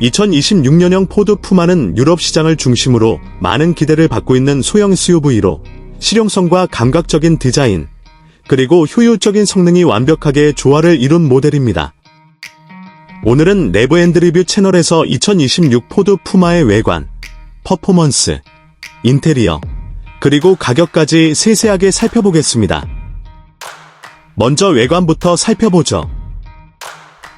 2026년형 포드 푸마는 유럽 시장을 중심으로 많은 기대를 받고 있는 소형 SUV로 실용성과 감각적인 디자인, 그리고 효율적인 성능이 완벽하게 조화를 이룬 모델입니다. 오늘은 내부엔드 리뷰 채널에서 2026 포드 푸마의 외관, 퍼포먼스, 인테리어, 그리고 가격까지 세세하게 살펴보겠습니다. 먼저 외관부터 살펴보죠.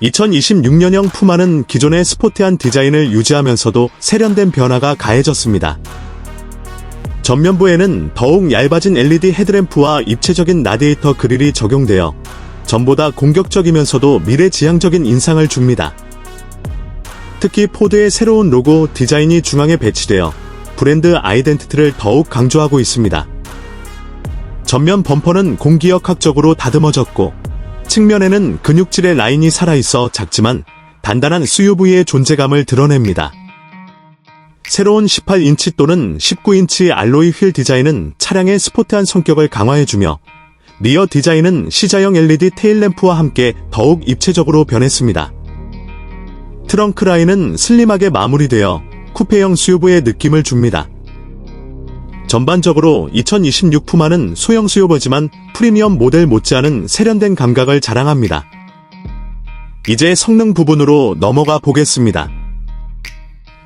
2026년형 푸마는 기존의 스포티한 디자인을 유지하면서도 세련된 변화가 가해졌습니다. 전면부에는 더욱 얇아진 LED 헤드램프와 입체적인 라디에이터 그릴이 적용되어 전보다 공격적이면서도 미래지향적인 인상을 줍니다. 특히 포드의 새로운 로고 디자인이 중앙에 배치되어 브랜드 아이덴티티를 더욱 강조하고 있습니다. 전면 범퍼는 공기역학적으로 다듬어졌고 측면에는 근육질의 라인이 살아있어 작지만 단단한 SUV의 존재감을 드러냅니다. 새로운 18인치 또는 19인치 알로이 휠 디자인은 차량의 스포트한 성격을 강화해주며 리어 디자인은 C자형 LED 테일램프와 함께 더욱 입체적으로 변했습니다. 트렁크 라인은 슬림하게 마무리되어 쿠페형 SUV의 느낌을 줍니다. 전반적으로 2026 푸마는 소형 수요버지만 프리미엄 모델 못지않은 세련된 감각을 자랑합니다. 이제 성능 부분으로 넘어가 보겠습니다.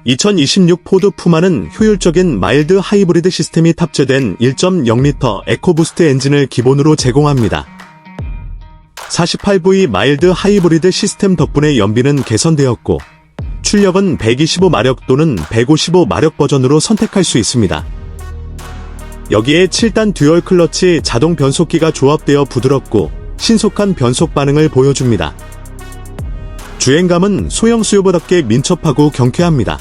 2026 포드 푸마는 효율적인 마일드 하이브리드 시스템이 탑재된 1.0L 에코부스트 엔진을 기본으로 제공합니다. 48V 마일드 하이브리드 시스템 덕분에 연비는 개선되었고 출력은 125마력 또는 155마력 버전으로 선택할 수 있습니다. 여기에 7단 듀얼 클러치 자동 변속기가 조합되어 부드럽고 신속한 변속 반응을 보여줍니다. 주행감은 소형 수요보답게 민첩하고 경쾌합니다.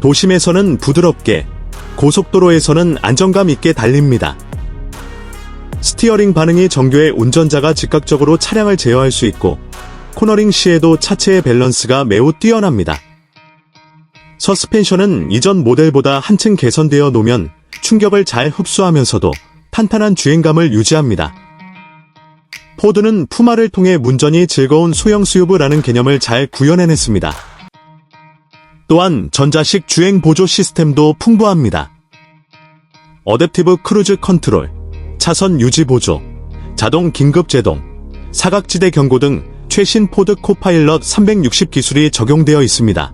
도심에서는 부드럽게, 고속도로에서는 안정감 있게 달립니다. 스티어링 반응이 정교해 운전자가 즉각적으로 차량을 제어할 수 있고, 코너링 시에도 차체의 밸런스가 매우 뛰어납니다. 서스펜션은 이전 모델보다 한층 개선되어 노면 충격을 잘 흡수하면서도 탄탄한 주행감을 유지합니다. 포드는 푸마를 통해 문전이 즐거운 소형 수요브라는 개념을 잘 구현해냈습니다. 또한 전자식 주행 보조 시스템도 풍부합니다. 어댑티브 크루즈 컨트롤, 차선 유지 보조, 자동 긴급 제동, 사각지대 경고 등 최신 포드 코파일럿 360 기술이 적용되어 있습니다.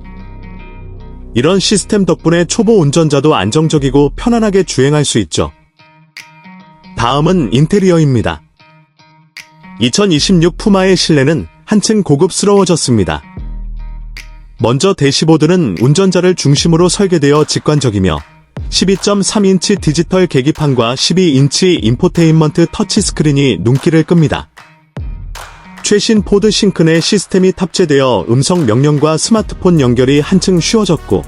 이런 시스템 덕분에 초보 운전자도 안정적이고 편안하게 주행할 수 있죠. 다음은 인테리어입니다. 2026 푸마의 실내는 한층 고급스러워졌습니다. 먼저 대시보드는 운전자를 중심으로 설계되어 직관적이며 12.3인치 디지털 계기판과 12인치 인포테인먼트 터치스크린이 눈길을 끕니다. 최신 포드 싱크 내 시스템이 탑재되어 음성 명령과 스마트폰 연결이 한층 쉬워졌고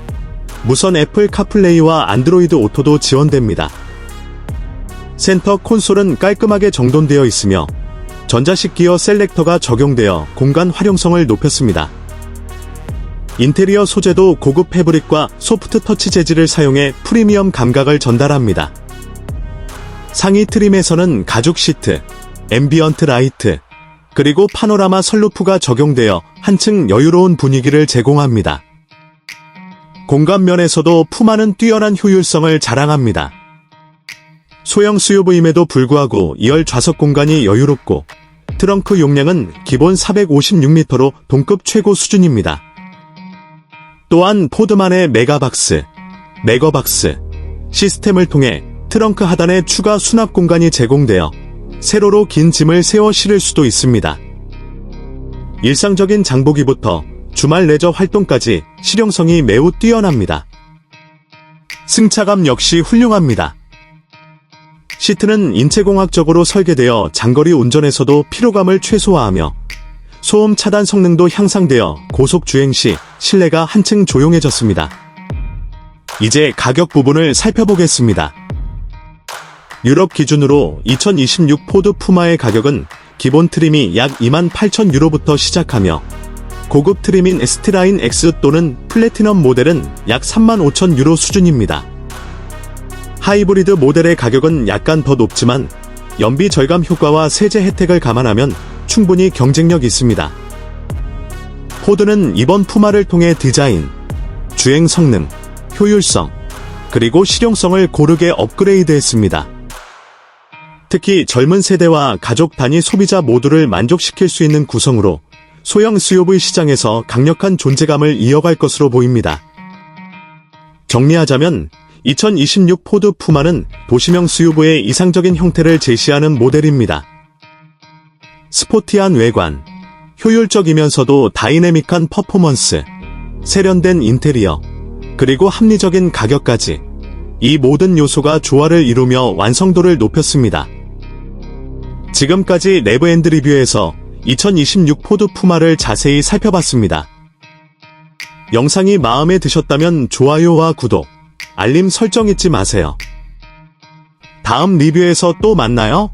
무선 애플 카플레이와 안드로이드 오토도 지원됩니다. 센터 콘솔은 깔끔하게 정돈되어 있으며 전자식 기어 셀렉터가 적용되어 공간 활용성을 높였습니다. 인테리어 소재도 고급 패브릭과 소프트 터치 재질을 사용해 프리미엄 감각을 전달합니다. 상위 트림에서는 가죽 시트, 앰비언트 라이트, 그리고 파노라마 선루프가 적용되어 한층 여유로운 분위기를 제공합니다. 공간면에서도 푸마는 뛰어난 효율성을 자랑합니다. 소형 SUV임에도 불구하고 2열 좌석 공간이 여유롭고 트렁크 용량은 기본 456m로 동급 최고 수준입니다. 또한 포드만의 메가박스, 메거박스 시스템을 통해 트렁크 하단에 추가 수납 공간이 제공되어 세로로 긴 짐을 세워 실을 수도 있습니다. 일상적인 장보기부터 주말 레저 활동까지 실용성이 매우 뛰어납니다. 승차감 역시 훌륭합니다. 시트는 인체공학적으로 설계되어 장거리 운전에서도 피로감을 최소화하며 소음 차단 성능도 향상되어 고속 주행 시 실내가 한층 조용해졌습니다. 이제 가격 부분을 살펴보겠습니다. 유럽 기준으로 2026 포드 푸마의 가격은 기본 트림이 약 28,000유로부터 시작하며 고급 트림인 스트라인 X 또는 플래티넘 모델은 약 35,000유로 수준입니다. 하이브리드 모델의 가격은 약간 더 높지만 연비 절감 효과와 세제 혜택을 감안하면 충분히 경쟁력 있습니다. 포드는 이번 푸마를 통해 디자인, 주행 성능, 효율성, 그리고 실용성을 고르게 업그레이드했습니다. 특히 젊은 세대와 가족 단위 소비자 모두를 만족시킬 수 있는 구성으로 소형 SUV 시장에서 강력한 존재감을 이어갈 것으로 보입니다. 정리하자면 2026 포드 푸마는 도시명 SUV의 이상적인 형태를 제시하는 모델입니다. 스포티한 외관, 효율적이면서도 다이내믹한 퍼포먼스, 세련된 인테리어, 그리고 합리적인 가격까지 이 모든 요소가 조화를 이루며 완성도를 높였습니다. 지금까지 레브엔드 리뷰에서 2026 포드 푸마를 자세히 살펴봤습니다. 영상이 마음에 드셨다면 좋아요와 구독, 알림 설정 잊지 마세요. 다음 리뷰에서 또 만나요.